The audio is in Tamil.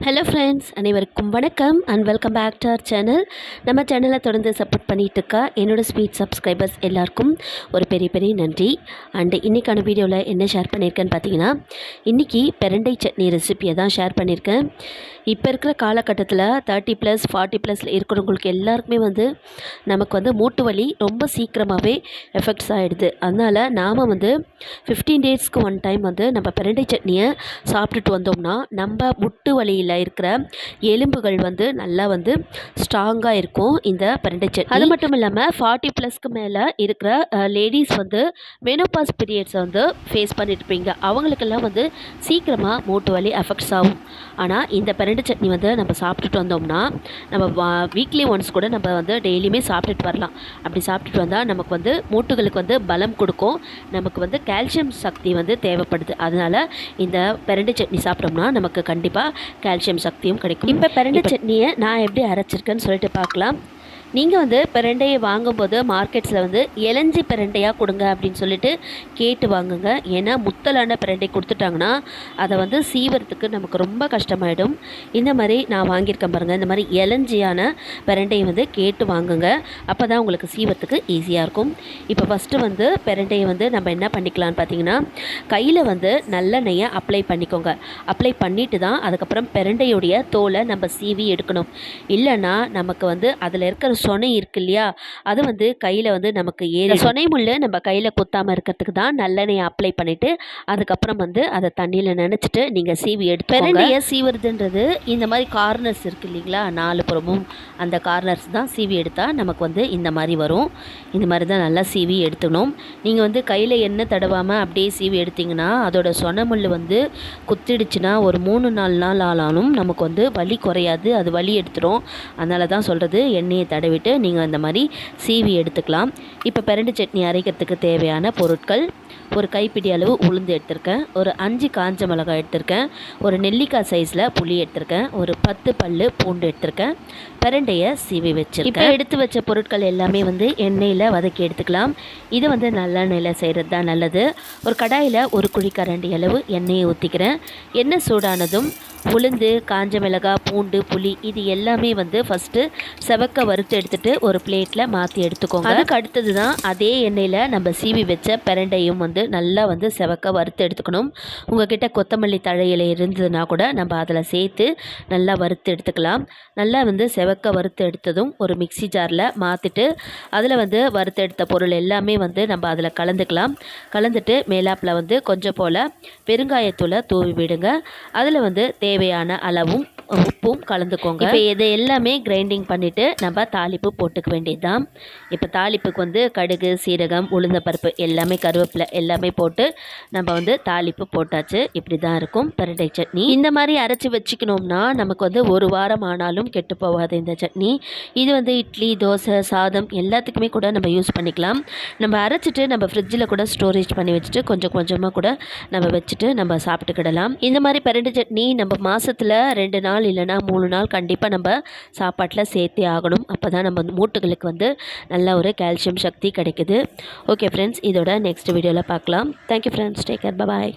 ஹலோ ஃப்ரெண்ட்ஸ் அனைவருக்கும் வணக்கம் and welcome back to our channel நம்ம சேனலை தொடர்ந்து சப்போர்ட் பண்ணிகிட்டு இருக்கா என்னோடய ஸ்வீட் சப்ஸ்கிரைபர்ஸ் எல்லாருக்கும் ஒரு பெரிய பெரிய நன்றி. அண்டு இன்றைக்கான வீடியோவில் என்ன ஷேர் பண்ணியிருக்கேன்னு பார்த்தீங்கன்னா இன்றைக்கி பெரண்டை சட்னி ரெசிப்பியை தான் ஷேர் பண்ணியிருக்கேன் இப்போ இருக்கிற காலகட்டத்தில் தேர்ட்டி ப்ளஸ் ஃபார்ட்டி ப்ளஸில் இருக்கிறவங்களுக்கு எல்லாருக்குமே வந்து நமக்கு வந்து மூட்டு வலி ரொம்ப சீக்கிரமாகவே எஃபெக்ட்ஸ் ஆகிடுது அதனால் நாம் வந்து ஃபிஃப்டீன் டேஸ்க்கு ஒன் டைம் வந்து நம்ம பெரண்டை சட்னியை சாப்பிட்டுட்டு வந்தோம்னா நம்ம முட்டு வலியில் இருக்கிற எலும்புகள் வந்து நல்லா வந்து ஸ்ட்ராங்காக இருக்கும் இந்த பெரண்டை சட்னி அது மட்டும் இல்லாமல் ஃபார்ட்டி ப்ளஸ்க்கு மேலே இருக்கிற லேடிஸ் வந்து மெனோபாஸ் பீரியட்ஸை வந்து ஃபேஸ் பண்ணிட்டு இருப்பீங்க அவங்களுக்கெல்லாம் வந்து சீக்கிரமாக மூட்டு வலி அஃபெக்ட்ஸ் ஆகும். ஆனால் இந்த பெரண்டை சட்னி வந்து நம்ம சாப்பிட்டுட்டு வந்தோம்னா நம்ம வீக்லி ஒன்ஸ் கூட நம்ம வந்து டெய்லியுமே சாப்பிட்டுட்டு வரலாம். அப்படி சாப்பிட்டுட்டு வந்தால் நமக்கு வந்து மூட்டுகளுக்கு வந்து பலம் கொடுக்கும். நமக்கு வந்து கால்சியம் சக்தி வந்து தேவைப்படுது. அதனால் இந்த பெரண்டை சட்னி சாப்பிட்டோம்னா நமக்கு கண்டிப்பாக கால்சியம் சக்தியும் கிடைக்கும். இப்போ பெரண்டை சட்னியை நான் எப்படி அரைச்சிருக்கேன்னு சொல்லிட்டு பார்க்கலாம். நீங்கள் வந்து பிரண்டையை வாங்கும்போது மார்க்கெட்ஸில் வந்து இளஞ்சி பிரண்டையாக கொடுங்க அப்படின்னு சொல்லிட்டு கேட்டு வாங்குங்க. ஏன்னா முத்தலான பிரண்டை கொடுத்துட்டாங்கன்னா அதை வந்து சீவரத்துக்கு நமக்கு ரொம்ப கஷ்டமாயிடும். இந்த மாதிரி நான் வாங்கியிருக்கேன் பாருங்கள் இந்த மாதிரி இளஞ்சியான பிரண்டையை வந்து கேட்டு வாங்குங்க. அப்போ தான் உங்களுக்கு சீவரத்துக்கு ஈஸியாக இருக்கும். இப்போ ஃபஸ்ட்டு வந்து பிரண்டையை வந்து நம்ம என்ன பண்ணிக்கலாம்னு பார்த்தீங்கன்னா கையில் வந்து நல்லெண்ணெயை அப்ளை பண்ணிக்கோங்க. அப்ளை பண்ணிவிட்டு தான் அதுக்கப்புறம் பிரண்டையுடைய தோலை நம்ம சீவி எடுக்கணும். இல்லைன்னா நமக்கு வந்து அதில் இருக்கிற சொனை இருக்கு இல்லையா அது வந்து கையில் வந்து நமக்கு ஏறி சொனை முள் நம்ம கையில் குத்தாமல் இருக்கிறதுக்கு தான் நல்லெண்ணெயை அப்ளை பண்ணிவிட்டு அதுக்கப்புறம் வந்து அதை தண்ணியில் நினச்சிட்டு நீங்கள் சீவி எடுத்து பெரண்டையை சீவுறதுன்றது இந்த மாதிரி கார்னர்ஸ் இருக்குது இல்லைங்களா? நாலு புறமும் அந்த கார்னர்ஸ் தான் சீவி எடுத்தால் நமக்கு வந்து இந்த மாதிரி வரும். இந்த மாதிரி தான் நல்லா சீவி எடுத்துக்கணும். நீங்கள் வந்து கையில் எண்ணெய் தடவாமல் அப்படியே சீவி எடுத்திங்கன்னா அதோட சொன முள் வந்து குத்திடுச்சுன்னா ஒரு மூணு நாலு நாள் ஆளாலும் நமக்கு வந்து வலி குறையாது. அது வலி எடுத்துடும் அதனால தான் சொல்கிறது எண்ணெயை தடவி விட்டு நீங்கள் அந்த மாதிரி சீவி எடுத்துக்கலாம். இப்போ பிரண்டு சட்னி அரைக்கிறதுக்கு தேவையான பொருட்கள் ஒரு கைப்பிடி அளவு உளுந்து எடுத்திருக்கேன் ஒரு அஞ்சு காஞ்ச மிளகாய் எடுத்திருக்கேன் ஒரு நெல்லிக்காய் சைஸில் புளி எடுத்திருக்கேன் ஒரு பத்து பல் பூண்டு எடுத்திருக்கேன் பிரண்டையை சீவி வச்சுருக்கேன். இப்போ எடுத்து வச்ச பொருட்கள் எல்லாமே வந்து எண்ணெயில் வதக்கி எடுத்துக்கலாம். இது வந்து நல்லெண்ணெயில் செய்கிறது தான் நல்லது. ஒரு கடாயில் ஒரு குழிக்கரண்டி அளவு எண்ணெயை ஊற்றிக்கிறேன் எண்ணெய் சூடானதும் உளுந்து காஞ்ச மிளகாய் பூண்டு புளி இது எல்லாமே வந்து ஃபஸ்ட்டு செவக்க வறுத்து எடுத்துகிட்டு ஒரு பிளேட்டில் மாற்றி எடுத்துக்கோங்க. அதுக்கு அடுத்தது தான் அதே எண்ணெயில் நம்ம சீவி வச்ச பிரண்டையும் வந்து நல்லா வந்து செவக்க வறுத்து எடுத்துக்கணும். உங்ககிட்ட கொத்தமல்லி தழையில் இருந்ததுன்னா கூட நம்ம அதில் சேர்த்து நல்லா வறுத்து எடுத்துக்கலாம். நல்லா வந்து செவக்க வறுத்து எடுத்ததும் ஒரு மிக்சி ஜாரில் மாற்றிட்டு அதில் வந்து வறுத்து எடுத்த பொருள் எல்லாமே வந்து நம்ம அதில் கலந்துக்கலாம். கலந்துட்டு மேலாப்பில் வந்து கொஞ்சம் போல் பெருங்காயத்தூளை தூவி விடுங்க. அதில் வந்து தேவையான அளவும் உப்பும் கலந்துக்கோங்க. இப்போ இது எல்லாமே கிரைண்டிங் பண்ணிவிட்டு நம்ம தாளிப்பு போட்டுக்க வேண்டியது தான் இப்போ தாளிப்புக்கு வந்து கடுகு சீரகம் உளுந்தப்பருப்பு எல்லாமே கருவேப்பிலை எல்லாமே போட்டு நம்ம வந்து தாளிப்பு போட்டாச்சு. இப்படி தான் இருக்கும். பரட்டை சட்னி. இந்த மாதிரி அரைச்சி வச்சுக்கணும்னா நமக்கு வந்து ஒரு வாரம் ஆனாலும் கெட்டு போகாது இந்த சட்னி. இது வந்து இட்லி தோசை சாதம் எல்லாத்துக்குமே கூட நம்ம யூஸ் பண்ணிக்கலாம். நம்ம அரைச்சிட்டு நம்ம ஃப்ரிட்ஜில் கூட ஸ்டோரேஜ் பண்ணி வச்சுட்டு கொஞ்சம் கொஞ்சமாக கூட நம்ம வச்சுட்டு நம்ம சாப்பிட்டுக்கிடலாம். இந்த மாதிரி பரண்டு சட்னி நம்ம மாதத்தில் ரெண்டு நாள் நாள் இல்லைனா மூணு நாள் கண்டிப்பாக நம்ம சாப்பாட்டில் சேர்த்தே ஆகணும். அப்போ தான் நம்ம மூட்டுகளுக்கு வந்து நல்ல ஒரு கால்சியம் சக்தி கிடைக்குது. ஓகே ஃப்ரெண்ட்ஸ் இதோட நெக்ஸ்ட் வீடியோவில் பார்க்கலாம். Thank you friends take care bye